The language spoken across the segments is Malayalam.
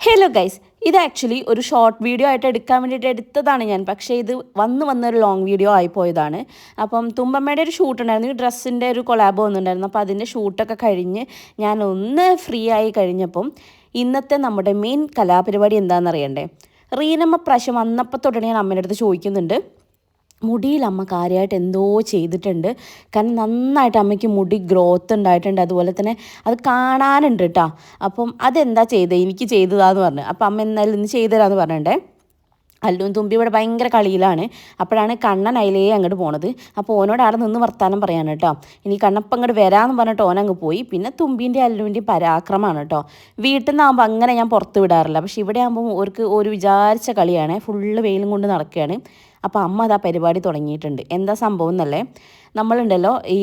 ഹലോ ഗൈസ് ഇത് ആക്ച്വലി ഒരു ഷോർട്ട് വീഡിയോ ആയിട്ട് എടുക്കാൻ വേണ്ടിയിട്ട് എടുത്തതാണ് ഞാൻ. പക്ഷേ ഇത് വന്ന് വന്നൊരു ലോങ് വീഡിയോ ആയി പോയതാണ്. അപ്പം തുമ്പമ്മയുടെ ഒരു ഷൂട്ട് ഉണ്ടായിരുന്നു. ഡ്രസ്സിന്റെ ഒരു കൊളാബ് വന്നിട്ടുണ്ടായിരുന്നു. അപ്പോൾ അതിന്റെ ഷൂട്ടൊക്കെ കഴിഞ്ഞ് ഞാൻ ഒന്ന് ഫ്രീ ആയി കഴിഞ്ഞപ്പം ഇന്നത്തെ നമ്മുടെ മെയിൻ കലാപരിപാടി എന്താണെന്ന് അറിയണ്ടേ? റീനമ്മ പ്രാവശ്യം വന്നപ്പോൾ തൊട്ടാണ് ഞാൻ അമ്മേന്റെ അടുത്ത് ചോദിക്കുന്നുണ്ട്. മുടിയിൽ അമ്മ കാര്യമായിട്ട് എന്തോ ചെയ്തിട്ടുണ്ട്. കാരണം നന്നായിട്ട് അമ്മയ്ക്ക് മുടി ഗ്രോത്ത് ഉണ്ടായിട്ടുണ്ട്. അതുപോലെ തന്നെ അത് കാണാനുണ്ട് കേട്ടോ അപ്പം അതെന്താ ചെയ്തത് എനിക്ക് ചെയ്തതാന്ന് പറഞ്ഞു. അപ്പം അമ്മ എന്നാലും ഇന്ന് ചെയ്തുതരാന്ന് പറഞ്ഞിട്ടുണ്ടേ. അല്ലും തുമ്പി ഇവിടെ ഭയങ്കര കളിയിലാണ്. അപ്പോഴാണ് കണ്ണൻ അതിലേ അങ്ങോട്ട് പോണത്. അപ്പോൾ ഓനോട് അവിടെ നിന്ന് വർത്താനം പറയാണ് കേട്ടോ ഇനി കണ്ണപ്പം അങ്ങോട്ട് വരാമെന്ന് പറഞ്ഞിട്ട് ഓൻ അങ്ങ് പോയി. പിന്നെ തുമ്പീന്റെ അല്ലുവിന്റെ പരാക്രമമാണ് കേട്ടോ വീട്ടിൽ നിന്നാകുമ്പോൾ അങ്ങനെ ഞാൻ പുറത്ത് വിടാറില്ല. പക്ഷെ ഇവിടെ ആകുമ്പോൾ ഓർക്ക് ഒരു വിചാരിച്ച കളിയാണ്. ഫുള്ള് വെയിലും കൊണ്ട് നടക്കുകയാണ്. അപ്പോൾ അമ്മ ആ പരിപാടി തുടങ്ങിയിട്ടുണ്ട്. എന്താ സംഭവം എന്നല്ലേ? നമ്മളുണ്ടല്ലോ ഈ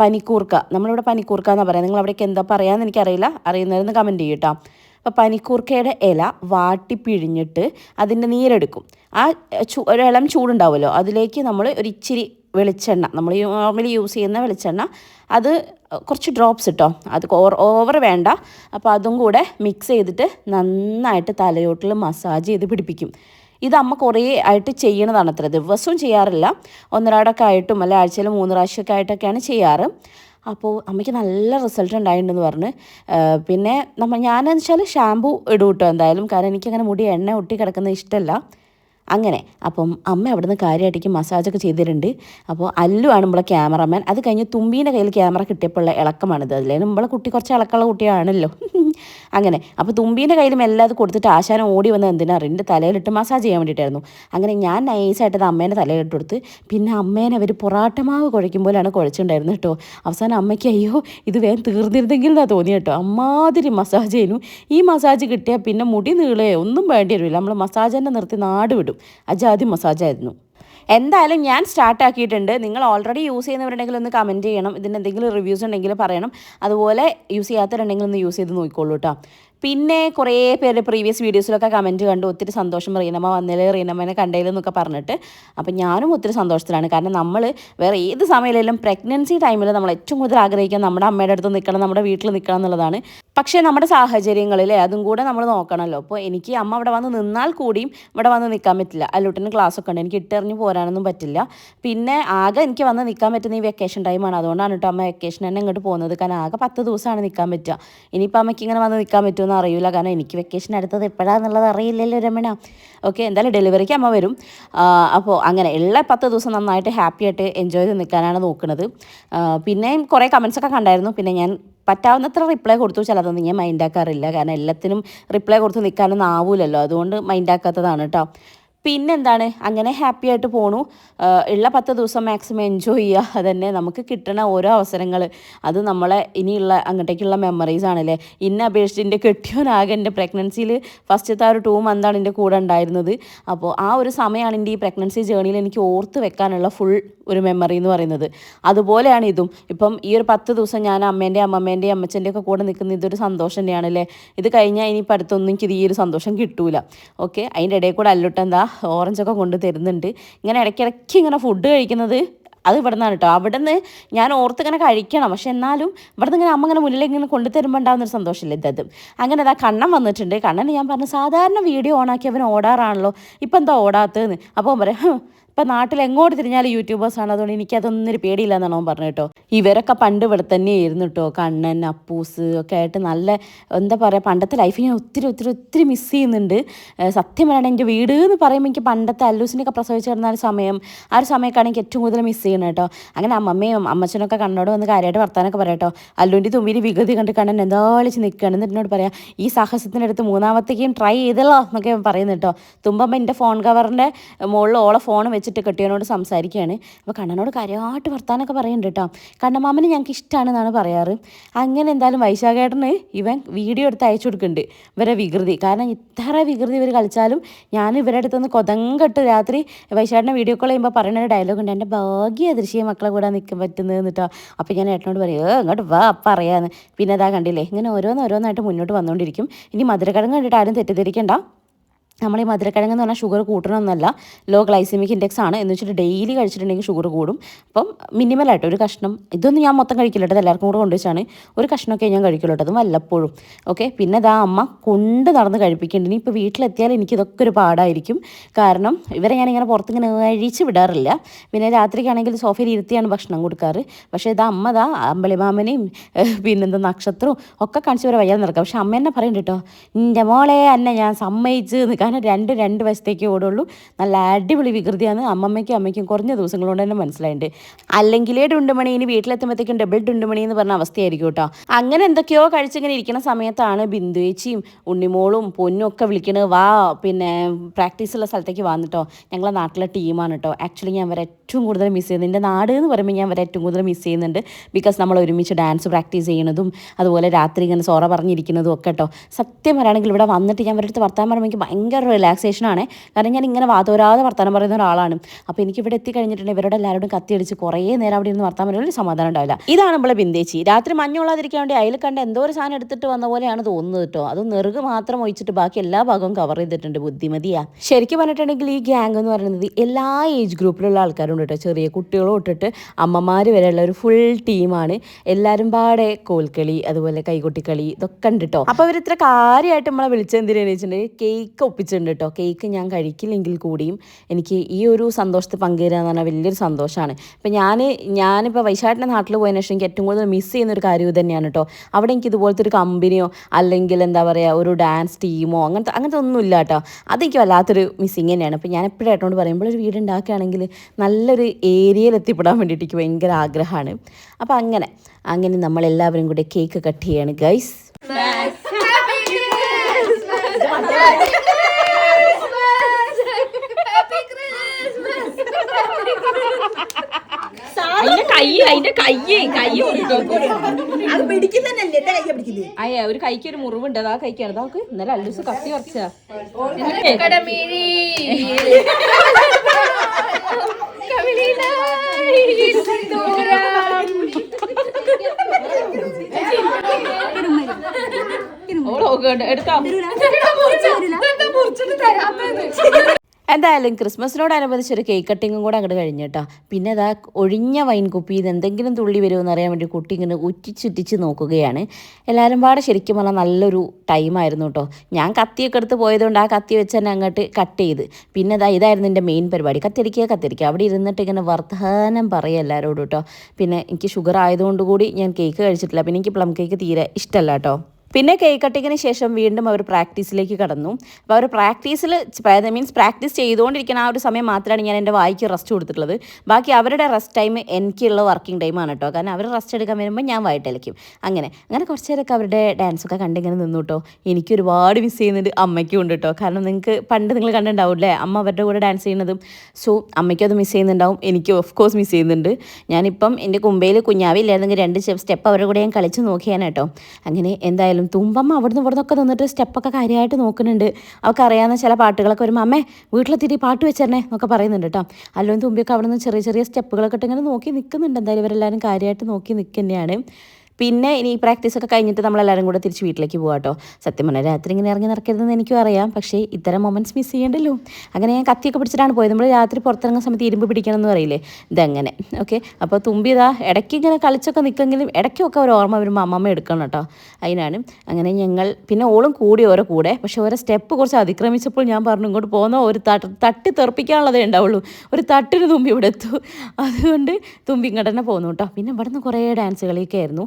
പനിക്കൂർക്ക. നമ്മളിവിടെ പനിക്കൂർക്ക എന്നാണ് പറയുക നിങ്ങൾ അവിടേക്ക് എന്താ പറയാമെന്ന് എനിക്കറിയില്ല. അറിയുന്നതെന്ന് കമന്റ് ചെയ്യട്ടോ അപ്പോൾ പനിക്കൂർക്കയുടെ ഇല വാട്ടി പിഴിഞ്ഞിട്ട് അതിന്റെ നീരെടുക്കും. ആ ചൂ ഒരു ഇളം ചൂടുണ്ടാവുമല്ലോ. അതിലേക്ക് നമ്മൾ ഒരു ഇച്ചിരി വെളിച്ചെണ്ണ നമ്മൾ നോർമലി യൂസ് ചെയ്യുന്ന വെളിച്ചെണ്ണ അത് കുറച്ച് ഡ്രോപ്സ് ഇട്ടോ. അത് ഓവർ വേണ്ട. അപ്പോൾ അതും കൂടെ മിക്സ് ചെയ്തിട്ട് നന്നായിട്ട് തലയോട്ടിൽ മസാജ് ചെയ്ത് പിടിപ്പിക്കും. ഇത് അമ്മ കുറേ ആയിട്ട് ചെയ്യണതാണ് അത്ര. ദിവസവും ചെയ്യാറില്ല. ഒന്നരാടൊക്കെ ആയിട്ടും അല്ല ആഴ്ചയിൽ മൂന്ന് പ്രാവശ്യമൊക്കെ ആയിട്ടൊക്കെയാണ് ചെയ്യാറ്. അപ്പോൾ അമ്മയ്ക്ക് നല്ല റിസൾട്ട് ഉണ്ടായിട്ടുണ്ടെന്ന് പറഞ്ഞ് പിന്നെ നമ്മൾ ഞാനെന്ന് വെച്ചാൽ ഷാമ്പു ഇടും കേട്ടോ എന്തായാലും. കാരണം എനിക്കങ്ങനെ മുടി എണ്ണ ഒട്ടി കിടക്കുന്നത് ഇഷ്ടമല്ല. അങ്ങനെ. അപ്പം അമ്മ അവിടെ നിന്ന് കാര്യമായിട്ടേക്ക് മസാജൊക്കെ ചെയ്തിട്ടുണ്ട്. അപ്പോൾ അല്ലുവാണ് നമ്മളെ ക്യാമറമാൻ അത് കഴിഞ്ഞ് തുമ്പീന്റെ കയ്യിൽ ക്യാമറ കിട്ടിയപ്പോഴുള്ള ഇളക്കമാണിത്. അതിലേ നമ്മളെ കുട്ടി കുറച്ച് ഇളക്കമുള്ള കുട്ടിയാണല്ലോ. അങ്ങനെ. അപ്പോൾ തുമ്പീന്റെ കയ്യിലും എല്ലാം അത് കൊടുത്തിട്ട് ആശാനം ഓടി വന്നത് എന്തിനാ എന്റെ തലയിലിട്ട് മസാജ് ചെയ്യാൻ വേണ്ടിയിട്ടായിരുന്നു. അങ്ങനെ ഞാൻ നൈസായിട്ട് അത് അമ്മേന്റെ തലയിലിട്ട് കൊടുത്ത് പിന്നെ അമ്മേനെ അവർ പൊറാട്ടമാവ് കുഴയ്ക്കുമ്പോഴാണ് കുഴച്ചിട്ടുണ്ടായിരുന്നു കേട്ടോ. അവസാനം അമ്മയ്ക്ക് അയ്യോ ഇത് വേഗം തീർന്നിരുന്നെങ്കിൽ എന്നാ തോന്നി കേട്ടോ. അമ്മാതിരി മസാജ് ചെയ്യുന്നു. ഈ മസാജ് കിട്ടിയാൽ പിന്നെ മുടി നീളേ ഒന്നും വേണ്ടി വരില്ല. നമ്മൾ മസാജ് തന്നെ നിർത്തി നാട് വിടും. അജാതി മസാജായിരുന്നു എന്തായാലും ഞാൻ സ്റ്റാർട്ട് ആക്കിയിട്ടുണ്ട്. നിങ്ങൾ ഓൾറെഡി യൂസ് ചെയ്യുന്നവരുണ്ടെങ്കിൽ ഒന്ന് കമന്റ് ചെയ്യണം. ഇതിന് എന്തെങ്കിലും റിവ്യൂസ് ഉണ്ടെങ്കിൽ പറയണം. അതുപോലെ യൂസ് ചെയ്യാത്തവരുണ്ടെങ്കിൽ ഒന്ന് യൂസ് ചെയ്ത് നോക്കിക്കോളൂ കേട്ടോ പിന്നെ കുറേ പേര് പ്രീവിയസ് വീഡിയോസിലൊക്കെ കമന്റ് കണ്ടു ഒത്തിരി സന്തോഷം റീനമ്മ വന്നതിൽ റീനമ്മനെ കണ്ടതിലെന്നൊക്കെ പറഞ്ഞിട്ട്. അപ്പം ഞാനും ഒത്തിരി സന്തോഷത്തിലാണ്. കാരണം നമ്മൾ വേറെ ഏത് സമയമായാലും പ്രഗ്നൻസി ടൈമിൽ നമ്മൾ ഏറ്റവും കൂടുതൽ ആഗ്രഹിക്കുക നമ്മുടെ അമ്മയുടെ അടുത്ത് നിൽക്കണം നമ്മുടെ വീട്ടിൽ നിൽക്കണം എന്നുള്ളതാണ്. പക്ഷേ നമ്മുടെ സാഹചര്യങ്ങളിൽ അതും കൂടെ നമ്മൾ നോക്കണമല്ലോ അപ്പോൾ എനിക്ക് അമ്മ അവിടെ വന്ന് നിന്നാൽ കൂടിയും ഇവിടെ വന്ന് നിൽക്കാൻ പറ്റില്ല. അല്ലൂട്ടിന് ക്ലാസ് ഒക്കെ ഉണ്ട്. എനിക്ക് ഇട്ടെറിഞ്ഞ് പോരാനൊന്നും പറ്റില്ല. പിന്നെ ആകെ എനിക്ക് വന്ന് നിൽക്കാൻ പറ്റുന്ന ഈ വെക്കേഷൻ ടൈമാണ് അതുകൊണ്ടാണ് കേട്ടോ അമ്മ വെക്കേഷൻ തന്നെ ഇങ്ങോട്ട് പോകുന്നത്. കാരണം ആകെ പത്ത് ദിവസമാണ് നിൽക്കാൻ പറ്റുക. ഇനിയിപ്പോൾ അമ്മയ്ക്ക് ഇങ്ങനെ വന്ന് നിൽക്കാൻ പറ്റുമെന്ന് അറിയില്ല കാരണം എനിക്ക് വെക്കേഷൻ അടുത്തത് എപ്പോഴാണെന്നുള്ളത് അറിയില്ലല്ലോ രമണ. ഓക്കെ എന്തായാലും ഡെലിവറിക്ക് അമ്മ വരും. അപ്പോൾ അങ്ങനെ ഉള്ള പത്ത് ദിവസം നന്നായിട്ട് ഹാപ്പി ആയിട്ട് എൻജോയ് ചെയ്ത് നിൽക്കാനാണ് നോക്കുന്നത് പിന്നെയും കുറേ കമൻസ് ഒക്കെ കണ്ടായിരുന്നു. പിന്നെ ഞാൻ പറ്റാവുന്നത്ര റിപ്ലൈ കൊടുത്തു. ചിലതൊന്നും ഞാൻ മൈൻഡാക്കാറില്ല കാരണം എല്ലാത്തിനും റിപ്ലൈ കൊടുത്ത് നിൽക്കാനൊന്നും ആവൂലല്ലോ. അതുകൊണ്ട് മൈൻഡാക്കാത്തതാണ് കേട്ടോ പിന്നെന്താണ്? അങ്ങനെ ഹാപ്പി ആയിട്ട് പോണു. ഉള്ള പത്ത് ദിവസം മാക്സിമം എൻജോയ് ചെയ്യുക അതന്നെ നമുക്ക് കിട്ടണ ഓരോ അവസരങ്ങൾ അത് നമ്മളെ ഇനിയുള്ള അങ്ങോട്ടേക്കുള്ള മെമ്മറീസ് ആണല്ലേ? ഇന്ന അപേക്ഷിച്ച് എന്റെ കെട്ടിയോനാകെ എന്റെ പ്രഗ്നൻസിയിൽ ഫസ്റ്റത്തെ ആ ഒരു ടൂ മന്താണ് എന്റെ കൂടെ ഉണ്ടായിരുന്നത്. അപ്പോൾ ആ ഒരു സമയമാണ് എന്റെ ഈ പ്രഗ്നൻസി ജേണിയിൽ എനിക്ക് ഓർത്ത് വെക്കാനുള്ള ഫുൾ ഒരു മെമ്മറി എന്ന് പറയുന്നത്. അതുപോലെയാണ് ഇതും. ഇപ്പം ഈ ഒരു പത്ത് ദിവസം ഞാൻ അമ്മേന്റെ അമ്മമ്മേന്റെ അമ്മച്ചന്റെ ഒക്കെ കൂടെ നിൽക്കുന്ന ഇതൊരു സന്തോഷം തന്നെയാണല്ലേ? ഇത് കഴിഞ്ഞാൽ ഇനി അടുത്തൊന്നും എനിക്ക് ഈ ഒരു സന്തോഷം കിട്ടൂല. ഓക്കെ അതിന്റെ ഇടയിൽ കൂടെ അല്ലുട്ടെന്താ ഓറഞ്ചൊക്കെ കൊണ്ട് തരുന്നുണ്ട്. ഇങ്ങനെ ഇടയ്ക്കിടയ്ക്ക് ഇങ്ങനെ ഫുഡ് കഴിക്കുന്നത് അത് ഇവിടെ നിന്നാണ് കേട്ടോ അവിടെ നിന്ന് ഞാൻ ഓർത്ത് ഇങ്ങനെ കഴിക്കണം. പക്ഷെ എന്നാലും ഇവിടെ നിന്ന് ഇങ്ങനെ അമ്മ ഇങ്ങനെ മുന്നിലേക്ക് ഇങ്ങനെ കൊണ്ടു തരുമ്പോൾ ഉണ്ടാകുന്ന ഒരു സന്തോഷമില്ല ഇതത് അങ്ങനെ അതാ കണ്ണൻ വന്നിട്ടുണ്ട്. കണ്ണന് ഞാൻ പറഞ്ഞു സാധാരണ വീഡിയോ ഓണാക്കി അവൻ ഓടാറാണല്ലോ. ഇപ്പം എന്താ ഓടാത്തതെന്ന് അപ്പോൾ പറയാം "ഹും, ഇപ്പം നാട്ടിൽ എങ്ങോട്ട് തിരിഞ്ഞാലും യൂട്യൂബേഴ്സാണ് അതുകൊണ്ട് എനിക്കതൊന്നും ഒരു പേടിയില്ല എന്നാണ് അവൻ പറഞ്ഞു കേട്ടോ. ഇവരൊക്കെ പണ്ട് ഇവിടെ തന്നെ ആയിരുന്നു കേട്ടോ. കണ്ണൻ അപ്പൂസ് ഒക്കെ ആയിട്ട് നല്ല എന്താ പറയുക പണ്ടത്തെ ലൈഫ് ഞാൻ ഒത്തിരി ഒത്തിരി ഒത്തിരി മിസ് ചെയ്യുന്നുണ്ട്. സത്യം പറയണേ എന്റെ വീട് എന്ന് പറയുമ്പോൾ എനിക്ക് പണ്ടത്തെ അല്ലൂസിനൊക്കെ പ്രസവിച്ച് കിടന്ന ഒരു സമയം ആ ഒരു സമയമൊക്കെയാണ് എനിക്ക് ഏറ്റവും കൂടുതൽ മിസ് ചെയ്യണം കേട്ടോ. അങ്ങനെ അമ്മമ്മയും അമ്മച്ചനൊക്കെ കണ്ണോട് വന്ന് കാര്യമായിട്ട് വർത്താനൊക്കെ പറയാം കേട്ടോ. തുമ്പിരി വികൃതി കണ്ട് കണ്ണൻ എന്താ വിളിച്ച് നിൽക്കുകയാണ് എന്നിട്ട് എന്നോട് പറയാം ഈ സാഹസത്തിനടുത്ത് മൂന്നാമത്തേക്കും ട്രൈ ചെയ്തല്ലോ എന്നൊക്കെ പറയുന്നു കേട്ടോ. തുമ്പമ്മ എന്റെ ഫോൺ കവറിന്റെ മുകളിൽ ഓളെ ഫോൺ വെച്ചിട്ട് കെട്ടിയവനോട് സംസാരിക്കുകയാണ്. അപ്പോൾ കണ്ണനോട് കാര്യമായിട്ട് വർത്താനൊക്കെ പറയുന്നുണ്ട് കേട്ടോ കണ്ണമാമന് ഞങ്ങൾക്ക് ഇഷ്ടമാണെന്നാണ് പറയാറ്. അങ്ങനെ എന്തായാലും വൈശാഖേട്ടന് ഇവൻ വീഡിയോ എടുത്ത് അയച്ചു കൊടുക്കുന്നുണ്ട് ഇവരെ വികൃതി. കാരണം ഇത്ര വികൃതി ഇവർ കളിച്ചാലും ഞാൻ ഇവരുടെ അടുത്ത് നിന്ന് കൊതങ്കട്ട് രാത്രി വൈശാഖേട്ടനെ വീഡിയോ കോൾ ചെയ്യുമ്പോൾ പറയുന്ന ഒരു ഡയലോഗ് ഉണ്ട്. എന്റെ ഭാഗ്യ ദൃശ്യ മക്കളെ കൂടെ നിൽക്കാൻ പറ്റുന്നത് കേട്ടോ അപ്പോൾ ഞാൻ ഏട്ടനോട് പറയും ഇങ്ങോട്ട് വാ പറയാന്ന്. പിന്നെ അതാ കണ്ടില്ലേ ഇങ്ങനെ ഓരോന്ന് ഓരോന്നായിട്ട് മുന്നോട്ട് വന്നുകൊണ്ടിരിക്കും ഇനി മധുരക്കിഴങ്ങ് കണ്ടിട്ട് ആരും തെറ്റിദ്ധരിക്കണ്ട. നമ്മൾ ഈ മധുരക്കിഴങ്ങ് എന്ന് പറഞ്ഞാൽ ഷുഗർ കൂട്ടണമെന്നല്ല ലോ ഗ്ലൈസിമിക് ഇൻഡെക്സ് ആണ്. എന്ന് വെച്ചിട്ട് ഡെയിലി കഴിച്ചിട്ടുണ്ടെങ്കിൽ ഷുഗർ കൂടും. അപ്പം മിനിമലായിട്ട് ഒരു കഷ്ണം. ഇതൊന്നും ഞാൻ മൊത്തം കഴിക്കില്ല എല്ലാവർക്കും കൂടെ കൊണ്ടുവച്ചാണ് ഒരു കഷ്ണമൊക്കെ ഞാൻ കഴിക്കുള്ളൂ അതും വല്ലപ്പോഴും. ഓക്കെ പിന്നെ ഇതാ അമ്മ കൊണ്ട് നടന്ന് കഴിപ്പിക്കേണ്ടി ഇനി ഇപ്പോൾ വീട്ടിലെത്തിയാൽ എനിക്കിതൊക്കെ ഒരു പാടായിരിക്കും. കാരണം ഇവരെ ഞാനിങ്ങനെ പുറത്തിങ്ങനെ കഴിച്ച് വിടാറില്ല. പിന്നെ രാത്രിക്കാണെങ്കിൽ സോഫയിൽ ഇരുത്തിയാണ് ഭക്ഷണം കൊടുക്കാറ്. പക്ഷേ ഇതാ അമ്മ ഇതാ അമ്പളിമാമനെയും ഏഹ്, പിന്നെന്താ നക്ഷത്രവും ഒക്കെ കാണിച്ച് ഇവരെ വയ്യാതെ നടക്കാം പക്ഷെ അമ്മ എന്നെ പറയുന്നുണ്ട് കേട്ടോ. എന്റെ മോളെ എന്നെ ഞാൻ സമ്മതിച്ച്. കാരണം രണ്ട് രണ്ട് വശത്തേക്ക് ഓടുള്ളൂ. നല്ല അടിപൊളി വികൃതിയാണ്. അമ്മമ്മയ്ക്കും അമ്മയ്ക്കും കുറഞ്ഞ ദിവസങ്ങൾ കൊണ്ട് തന്നെ മനസ്സിലായിട്ടുണ്ട് അല്ലെങ്കിലേ ഡുണ്ടുമണി ഇനി വീട്ടിലെത്തുമ്പോഴത്തേക്കും ഡബിൾ ഡുണ്ടുമണി എന്ന് പറഞ്ഞ അവസ്ഥയായിരിക്കും കേട്ടോ. അങ്ങനെ എന്തൊക്കെയോ കഴിച്ചിങ്ങനെ ഇരിക്കുന്ന സമയത്താണ് ബിന്ദുവേച്ചിയും ഉണ്ണിമോളും പൊന്നും ഒക്കെ വിളിക്കണത് വാ പിന്നെ പ്രാക്ടീസുള്ള സ്ഥലത്തേക്ക് വന്നിട്ടോ ഞങ്ങളെ നാട്ടിലെ ടീമാണ് കേട്ടോ ആക്ച്വലി ഞാൻ വരെ ഏറ്റവും കൂടുതൽ മിസ് ചെയ്യുന്നത് എന്റെ നാട് എന്ന് പറയുമ്പോൾ ഞാൻ വരെ ഏറ്റവും കൂടുതൽ മിസ് ചെയ്യുന്നുണ്ട്. ബിക്കോസ് നമ്മൾ ഒരുമിച്ച് ഡാൻസ് പ്രാക്ടീസ് ചെയ്യുന്നതും അതുപോലെ രാത്രി ഇങ്ങനെ സോറ പറഞ്ഞിരിക്കുന്നതും ഒക്കെ കേട്ടോ സത്യം പറയുകയാണെങ്കിൽ ഇവിടെ വന്നിട്ട് ഞാൻ വരെ അടുത്ത് വർത്താനം പറയുമ്പോൾ എനിക്ക് ഭയങ്കര റിലാക്സേഷൻ ആണ്. കാരണം ഞാൻ ഇങ്ങനെ വാതോരാതെ വർത്താനം പറയുന്ന ഒരാളാണ്. അപ്പോൾ എനിക്ക് ഇവിടെ എത്തിക്കഴിഞ്ഞിട്ടുണ്ടെങ്കിൽ ഇവരോട് എല്ലാവരോടും കത്തിയടിച്ച് കുറേ നേരം അവിടെ ഇരുന്ന് വർത്താൻ പറയുന്ന ഒരു സമാധാനം ഉണ്ടാവില്ല. ഇതാണ് നമ്മളെ ബിന്ദേച്ചി. രാത്രി മഞ്ഞുള്ളാതിരിക്കാൻ വേണ്ടി അതിൽ കണ്ട എന്തോ ഒരു സാധനം എടുത്തിട്ട് വന്ന പോലെയാണ് തോന്നുന്നത് കേട്ടോ. അത് നെറുക് മാത്രം ഒഴിച്ചിട്ട് ബാക്കി എല്ലാ ഭാഗവും കവർ ചെയ്തിട്ടുണ്ട് ബുദ്ധിമതിയാ. ശരിക്കും പറഞ്ഞിട്ടുണ്ടെങ്കിൽ ഈ ഗ്യാങ് എന്ന് പറയുന്നത് എല്ലാ ഏജ് ഗ്രൂപ്പിലുള്ള ആൾക്കാരും ഉണ്ട് കേട്ടോ. ചെറിയ കുട്ടികളും തൊട്ടിട്ട് അമ്മമാർ വരെയുള്ള ഒരു ഫുൾ ടീമാണ് എല്ലാവരും പാടെ കോൽക്കളി അതുപോലെ കൈകൊട്ടിക്കളി ഇതൊക്കെ ഉണ്ട് കേട്ടോ അപ്പോൾ ഇത്ര കാര്യമായിട്ട് നമ്മളെ വിളിച്ചെന്തിനാണെന്ന് വെച്ചിട്ടുണ്ടെങ്കിൽ കേക്ക് ഒപ്പിച്ചിട്ടുണ്ട് കേട്ടോ. കേക്ക് ഞാൻ കഴിക്കില്ലെങ്കിൽ കൂടിയും എനിക്ക് ഈ ഒരു സന്തോഷത്തെ പങ്കുവരിക എന്ന് പറഞ്ഞാൽ വലിയൊരു സന്തോഷമാണ്. ഇപ്പം ഞാൻ ഞാനിപ്പോൾ വൈശാട്ടിന്റെ നാട്ടിൽ പോയതിനു ശേഷം എനിക്ക് ഏറ്റവും കൂടുതൽ മിസ് ചെയ്യുന്ന ഒരു കാര്യം തന്നെയാണ് കേട്ടോ. അവിടെ എനിക്ക് ഇതുപോലത്തെ ഒരു കമ്പനിയോ അല്ലെങ്കിൽ എന്താ പറയുക ഒരു ഡാൻസ് ടീമോ അങ്ങനത്തെ അങ്ങനത്തെ ഒന്നും ഇല്ല കേട്ടോ. അതെനിക്ക് വല്ലാത്തൊരു മിസ്സിങ് തന്നെയാണ്. അപ്പോൾ ഞാൻ എപ്പോഴും ഏട്ടനോട് പറയുമ്പോൾ ഒരു വീട് ഉണ്ടാക്കുകയാണെങ്കിൽ നല്ലൊരു ഏരിയയിൽ എത്തിപ്പെടാൻ വേണ്ടിയിട്ട് എനിക്ക് ഭയങ്കര ആഗ്രഹമാണ്. അപ്പോൾ അങ്ങനെ അങ്ങനെ നമ്മളെല്ലാവരും കൂടി കേക്ക് കട്ട് ചെയ്യാണ് ഗൈസ് അതിന്റെ കൈ അതിന്റെ കൈ കൈ അത് പിടിക്കുന്നതല്ലേ? എന്റെ കൈ അയ്യ ഒരു കൈക്ക് ഒരു മുറിവുണ്ട്. അതാ കൈക്കാണ് അതാ ഇന്നലെ അല്ലൂസ് കത്തി കുറച്ചാ എടുത്തോ എന്തായാലും ക്രിസ്മസിനോടനുബന്ധിച്ച് ഒരു കേക്ക് കട്ടിങ്ങും കൂടെ അങ്ങോട്ട് കഴിഞ്ഞു കേട്ടോ പിന്നെ അതാ ഒഴിഞ്ഞ വൈൻ കുപ്പി ഇത് എന്തെങ്കിലും തുള്ളി വരുമെന്ന് അറിയാൻ വേണ്ടി കുട്ടി ഇങ്ങനെ ഉറ്റിച്ചുറ്റിച്ച് നോക്കുകയാണ്. എല്ലാവരും പാടെ ശരിക്കും പറഞ്ഞാൽ നല്ലൊരു ടൈമായിരുന്നു കേട്ടോ ഞാൻ കത്തിയൊക്കെ എടുത്ത് പോയതുകൊണ്ട് ആ കത്തി വെച്ച് തന്നെ അങ്ങോട്ട് കട്ട് ചെയ്ത്. പിന്നെ അതാ ഇതായിരുന്നു എന്റെ മെയിൻ പരിപാടി. കത്തിരിക്കുക കത്തിരിക്കുക അവിടെ ഇരുന്നിട്ട് ഇങ്ങനെ വർത്തമാനം പറയുക എല്ലാവരോടും കേട്ടോ പിന്നെ എനിക്ക് ഷുഗർ ആയതുകൊണ്ട് കൂടി ഞാൻ കേക്ക് കഴിച്ചിട്ടില്ല. പിന്നെ എനിക്ക് പ്ലം കേക്ക് തീരെ ഇഷ്ടമല്ല കേട്ടോ പിന്നെ കേക്ക് കട്ടിങ്ങിന് ശേഷം വീണ്ടും അവർ പ്രാക്ടീസിലേക്ക് കടന്നു. അപ്പോൾ അവർ പ്രാക്ടീസിൽ മീൻസ് പ്രാക്ടീസ് ചെയ്തുകൊണ്ടിരിക്കുന്ന ആ ഒരു സമയം മാത്രമാണ് ഞാൻ എന്റെ വായിക്ക് റെസ്റ്റ് കൊടുത്തിട്ടുള്ളത്. ബാക്കി അവരുടെ റെസ്റ്റ് ടൈം എനിക്കുള്ള വർക്കിംഗ് ടൈമാണ് കേട്ടോ. കാരണം അവർ റെസ്റ്റ് എടുക്കാൻ വരുമ്പോൾ ഞാൻ വായിട്ടലയ്ക്കും അങ്ങനെ അങ്ങനെ കുറച്ച് നേരമൊക്കെ അവരുടെ ഡാൻസൊക്കെ കണ്ടിങ്ങനെ നിന്നു കേട്ടോ. എനിക്ക് ഒരുപാട് മിസ് ചെയ്യുന്നുണ്ട് അമ്മയ്ക്കും ഉണ്ട് കേട്ടോ. കാരണം നിങ്ങൾക്ക് പണ്ട് നിങ്ങൾ കണ്ടിട്ടുണ്ടാവില്ലേ അമ്മ അവരുടെ കൂടെ ഡാൻസ് ചെയ്യുന്നതും. സോ അമ്മയ്ക്കും അത് മിസ് ചെയ്യുന്നുണ്ടാവും. എനിക്ക് ഓഫ് കോഴ്സ് മിസ് ചെയ്യുന്നുണ്ട്. ഞാനിപ്പം എന്റെ കുമ്പയിൽ കുഞ്ഞാവില്ലായിരുന്നെങ്കിൽ രണ്ട് സ്റ്റെപ്പ് അവരുടെ കൂടെ ഞാൻ കളിച്ച് നോക്കിയാണ് കേട്ടോ. അങ്ങനെ എന്തായാലും തുമ്പമ്മ അവിടുന്ന് ഇവിടുന്ന് ഒക്കെ നിന്നിട്ട് സ്റ്റെപ്പൊക്കെ കാര്യമായിട്ട് നോക്കുന്നുണ്ട്. അവർക്ക് അറിയാവുന്ന ചില പാട്ടുകളൊക്കെ വരുമ്പോൾ അമ്മേ വീട്ടിലെത്തിയിട്ട് പാട്ട് വെച്ചേരണേ എന്നൊക്കെ പറയുന്നുണ്ട് കേട്ടോ. അല്ലോ തുമ്പിയൊക്കെ അവിടെ നിന്ന് ചെറിയ ചെറിയ സ്റ്റെപ്പുകളൊക്കെ ഇട്ട് ഇങ്ങനെ നോക്കി നിൽക്കുന്നുണ്ട് എന്തായാലും ഇവരെല്ലാവരും കാര്യമായിട്ട് നോക്കി നിൽക്കുന്നതാണ്. പിന്നെ ഇനി ഈ പ്രാക്ടീസ് ഒക്കെ കഴിഞ്ഞിട്ട് നമ്മളെല്ലാവരും കൂടെ തിരിച്ച് വീട്ടിലേക്ക് പോകാം കേട്ടോ സത്യം പറഞ്ഞാൽ രാത്രി ഇങ്ങനെ ഇറങ്ങി നടക്കരുതെന്ന് എനിക്കും അറിയാം. പക്ഷേ ഇത്തരം മൊമെന്റ്സ് മിസ് ചെയ്യണ്ടല്ലോ. അങ്ങനെ ഞാൻ കത്തിയൊക്കെ പിടിച്ചിട്ടാണ് പോയത്. നമ്മൾ രാത്രി പുറത്തിറങ്ങുന്ന സമയത്ത് ഇരുമ്പ് പിടിക്കണം എന്ന് പറയില്ലേ? ഇതങ്ങനെ. ഓക്കെ അപ്പോൾ തുമ്പി ഇതാ ഇടയ്ക്ക് ഇങ്ങനെ കളിച്ചൊക്കെ നിൽക്കെങ്കിലും ഇടയ്ക്കൊക്കെ ഒരു ഓർമ്മ വരുമ്പോൾ അമ്മമ്മ എടുക്കണം കേട്ടോ അതിനാണ് അങ്ങനെ ഞങ്ങൾ പിന്നെ ഓളും കൂടി ഓരോ കൂടെ. പക്ഷേ ഓരോ സ്റ്റെപ്പ് കുറച്ച് അതിക്രമിച്ചപ്പോൾ ഞാൻ പറഞ്ഞു ഇങ്ങോട്ട് പോകുന്ന ഒരു തട്ട് തട്ടി തെറിപ്പിക്കാനുള്ളതേ ഉണ്ടാവുള്ളൂ. ഒരു തട്ടിന് തുമ്പി ഇവിടെ എത്തു. അതുകൊണ്ട് തുമ്പി ഇങ്ങോട്ട് തന്നെ പോകുന്നു കേട്ടോ പിന്നെ ഇവിടെ നിന്ന് കുറേ ഡാൻസ് കളിയൊക്കെ ആയിരുന്നു.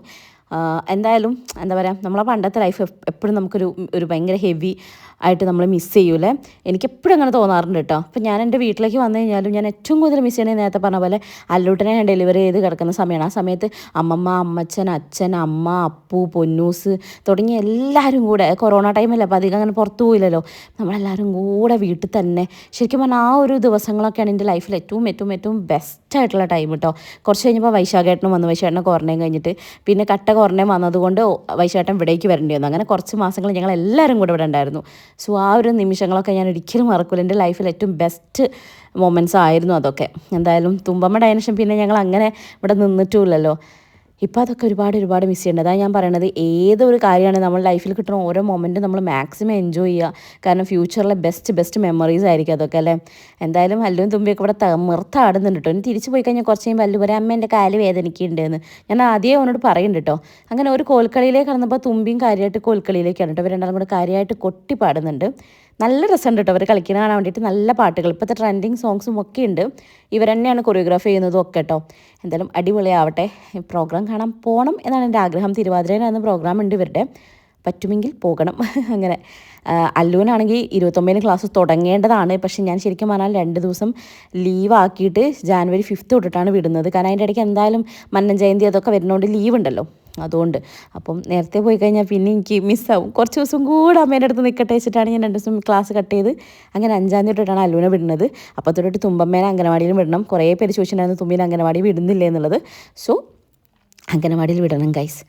എന്തായാലും എന്താ പറയുക നമ്മളെ പണ്ടത്തെ ലൈഫ് എപ്പോഴും നമുക്കൊരു ഒരു ഭയങ്കര ഹെവി ആയിട്ട് നമ്മൾ മിസ് ചെയ്യൂലേ? എനിക്ക് എപ്പോഴും അങ്ങനെ തോന്നാറുണ്ട് കേട്ടോ അപ്പം ഞാൻ എന്റെ വീട്ടിലേക്ക് വന്നു കഴിഞ്ഞാലും ഞാൻ ഏറ്റവും കൂടുതൽ മിസ് ചെയ്യണത് നേരത്തെ പറഞ്ഞ പോലെ അല്ലൂട്ടനെ ഞാൻ ഡെലിവറി ചെയ്ത് കിടക്കുന്ന സമയമാണ് ആ സമയത്ത് അമ്മമ്മ അമ്മച്ചൻ അച്ഛൻ അമ്മ അപ്പു പൊന്നൂസ് തുടങ്ങിയ എല്ലാവരും കൂടെ കൊറോണ ടൈമല്ലേ അപ്പോൾ അധികം അങ്ങനെ പുറത്തു പോയില്ലല്ലോ. നമ്മളെല്ലാവരും കൂടെ വീട്ടിൽ തന്നെ. ശരിക്കും പറഞ്ഞാൽ ആ ഒരു ദിവസങ്ങളൊക്കെയാണ് എന്റെ ലൈഫിൽ ഏറ്റവും ഏറ്റവും ഏറ്റവും ബെസ്റ്റ് ആയിട്ടുള്ള ടൈം കേട്ടോ കുറച്ച് കഴിഞ്ഞപ്പോൾ വൈശാഖേട്ടനും വന്നു. വൈശാഖേട്ടനെ ക്വാറന്റൈൻ കഴിഞ്ഞിട്ട് പിന്നെ കട്ട ക്വാറന്റൈൻ വന്നതുകൊണ്ട് വൈശാഖേട്ടൻ ഇവിടേക്ക് വരേണ്ടി വന്നു. അങ്ങനെ കുറച്ച് മാസങ്ങൾ ഞങ്ങൾ എല്ലാവരും കൂടെ ഇവിടെ ഉണ്ടായിരുന്നു. സോ ആ ഒരു നിമിഷങ്ങളൊക്കെ ഞാൻ ഒരിക്കലും മറക്കില്ല എന്റെ ലൈഫിൽ ഏറ്റവും ബെസ്റ്റ് മൊമെന്റ്സ് ആയിരുന്നു അതൊക്കെ. എന്തായാലും തുമ്പമ്മ ഡയനേഷൻ പിന്നെ ഞങ്ങൾ അങ്ങനെ ഇവിടെ നിന്നിട്ടുമില്ലല്ലോ. ഇപ്പോൾ അതൊക്കെ ഒരുപാട് ഒരുപാട് മിസ് ചെയ്യുന്നുണ്ട് അതാണ് ഞാൻ പറയണത് ഏതൊരു കാര്യമാണ് നമ്മൾ ലൈഫിൽ കിട്ടുന്ന ഓരോ മൊമെന്റും നമ്മൾ മാക്സിമം എൻജോയ് ചെയ്യുക. കാരണം ഫ്യൂച്ചറിലെ ബെസ്റ്റ് ബെസ്റ്റ് മെമ്മറീസ് ആയിരിക്കും അതൊക്കെ അല്ലേ? എന്തായാലും അല്ലും തുമ്പിയൊക്കെ ഇവിടെ തമിർത്താടുന്നുണ്ട് കേട്ടോ ഇനി തിരിച്ച് പോയി കഴിഞ്ഞാൽ കുറച്ച് കഴിയുമ്പോൾ അല്ലു പറയാം അമ്മ എന്റെ കാൽ വേദനിക്കുന്നുണ്ടെന്ന്. ഞാൻ ആദ്യം അവനോട് പറയുന്നുണ്ട് കേട്ടോ അങ്ങനെ ഒരു കോൽക്കളിയിലേക്ക് കടന്നപ്പോൾ തുമ്പിയും കാര്യമായിട്ട് കോൽക്കളിയിലേക്കാണ് കേട്ടോ ഇവർ രണ്ടാളും കൂടെ കാര്യമായിട്ട് കൊട്ടി പാടുന്നുണ്ട് നല്ല രസമുണ്ട് കേട്ടോ അവർ കളിക്കുന്ന കാണാൻ വേണ്ടിയിട്ട് നല്ല പാട്ടുകൾ. ഇപ്പോഴത്തെ ട്രെൻഡിങ് സോങ്സും ഒക്കെ ഉണ്ട്. ഇവർ തന്നെയാണ് കൊറിയോഗ്രാഫ് ചെയ്യുന്നതും ഒക്കെ കേട്ടോ എന്തായാലും അടിപൊളിയാവട്ടെ. പ്രോഗ്രാം കാണാൻ പോകണം എന്നാണ് എന്റെ ആഗ്രഹം. തിരുവാതിരയിലായിരുന്നു പ്രോഗ്രാം ഉണ്ട് ഇവരുടെ. പറ്റുമെങ്കിൽ പോകണം. അങ്ങനെ. അല്ലുവിനാണെങ്കിൽ ഇരുപത്തൊമ്പതിന് ക്ലാസ് തുടങ്ങേണ്ടതാണ്. പക്ഷേ ഞാൻ ശരിക്കും പറഞ്ഞാൽ രണ്ട് ദിവസം ലീവ് ആക്കിയിട്ട് ജാനുവരി ഫിഫ്ത്ത് തൊട്ടിട്ടാണ് വിടുന്നത്. കാരണം അതിന്റെ ഇടയ്ക്ക് എന്തായാലും മന്നൻ ജയന്തി അതൊക്കെ വരുന്നതുകൊണ്ട് ലീവ് ഉണ്ടല്ലോ. അതുകൊണ്ട്. അപ്പം നേരത്തെ പോയി കഴിഞ്ഞാൽ പിന്നെ എനിക്ക് മിസ്സാവും കുറച്ച് ദിവസം കൂടെ അമ്മേന്റെ അടുത്ത് നിൽക്കട്ടെ വെച്ചിട്ടാണ് ഞാൻ രണ്ട് ദിവസം ക്ലാസ് കട്ട് ചെയ്ത് അങ്ങനെ അഞ്ചാം തീയതി തൊട്ടാണ് അല്ലുവിനെ വിടുന്നത്. അപ്പോൾ തൊട്ടിട്ട് തുമ്പമ്മേനെ അംഗനവാടിയിൽ വിടണം. കുറേ പേര് ചോദിച്ചിട്ടുണ്ടായിരുന്നു തുമ്പിനെ അംഗനവാടി വിടുന്നില്ല എന്നുള്ളത്. സോ അംഗനവാടിയിൽ വിടണം ഗൈസ്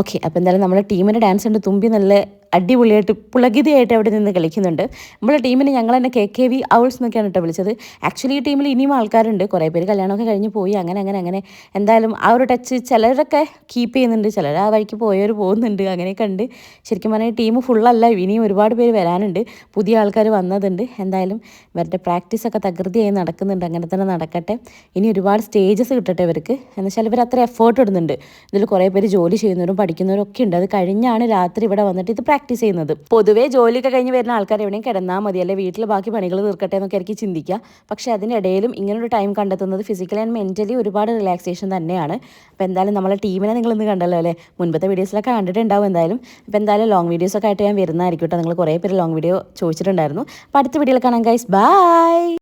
ഓക്കെ അപ്പോൾ എന്തായാലും നമ്മുടെ ടീമിന്റെ ഡാൻസ് ഉണ്ട് തുമ്പി നല്ല അടിപൊളിയായിട്ട് പുളകിതയായിട്ട് അവിടെ നിന്ന് കളിക്കുന്നുണ്ട്. നമ്മളെ ടീമിന് ഞങ്ങൾ തന്നെ കെ കെ വി ഔൾസ് എന്നൊക്കെയാണ് കേട്ടോ വിളിച്ചത്. ആക്ച്വലി ഈ ടീമിൽ ഇനിയും ആൾക്കാരുണ്ട്. കുറേ പേര് കല്യാണമൊക്കെ കഴിഞ്ഞ് പോയി. അങ്ങനെ അങ്ങനെ അങ്ങനെ. എന്തായാലും ആ ഒരു ടച്ച് ചിലരൊക്കെ കീപ്പ് ചെയ്യുന്നുണ്ട്. ചിലർ ആ വഴിക്ക് പോയവർ പോകുന്നുണ്ട്. അങ്ങനെയൊക്കെ ഉണ്ട്. ശരിക്കും പറഞ്ഞാൽ ടീം ഫുള്ളല്ല ഇനിയും ഒരുപാട് പേര് വരാനുണ്ട്. പുതിയ ആൾക്കാർ വന്നതുണ്ട്. എന്തായാലും ഇവരുടെ പ്രാക്ടീസൊക്കെ തകൃതിയായി നടക്കുന്നുണ്ട്. അങ്ങനെ തന്നെ നടക്കട്ടെ. ഇനി ഒരുപാട് സ്റ്റേജസ് കിട്ടട്ടെ ഇവർക്ക്. എന്ന് വെച്ചാൽ ഇവർ അത്ര എഫേർട്ട് ഇടുന്നുണ്ട്. ഇതിൽ കുറേ പേര് ജോലി ചെയ്യുന്നവരും പഠിക്കുന്നവരും ഒക്കെ ഉണ്ട്. അത് കഴിഞ്ഞാണ് രാത്രി ഇവിടെ വന്നിട്ട് ഇത് പ്രാക്ടീസ് ചെയ്യുന്നത്. പൊതുവേ ജോലിയൊക്കെ കഴിഞ്ഞ് വരുന്ന ആൾക്കാർ എവിടെയും കിടന്നാൽ മതി അല്ലെ വീട്ടിൽ ബാക്കി പണികൾ തീർക്കട്ടെ എന്നൊക്കെ ആയിരിക്കും ചിന്തിക്കുക. പക്ഷേ അതിനിടയിലും ഇങ്ങനൊരു ടൈം കണ്ടെത്തുന്നത് ഫിസിക്കലി ആൻഡ് മെന്റലി ഒരുപാട് റിലാക്സേഷൻ തന്നെയാണ്. അപ്പോൾ എന്തായാലും നമ്മളെ ടീമിനെ നിങ്ങൾ ഇന്ന് കണ്ടല്ലോ അല്ലേ? മുൻപത്തെ വീഡിയോസിലൊക്കെ കണ്ടിട്ടുണ്ടാവും എന്തായാലും. അപ്പോൾ എന്തായാലും ലോങ് വീഡിയോസൊക്കെ ആയിട്ട് ഞാൻ വരുന്നതായിരിക്കും കേട്ടോ. നിങ്ങൾ കുറേ പേര് ലോങ് വീഡിയോ ചോദിച്ചിട്ടുണ്ടായിരുന്നു. അപ്പോൾ അടുത്ത വീഡിയോയിൽ കാണാം ഗൈസ് ബൈ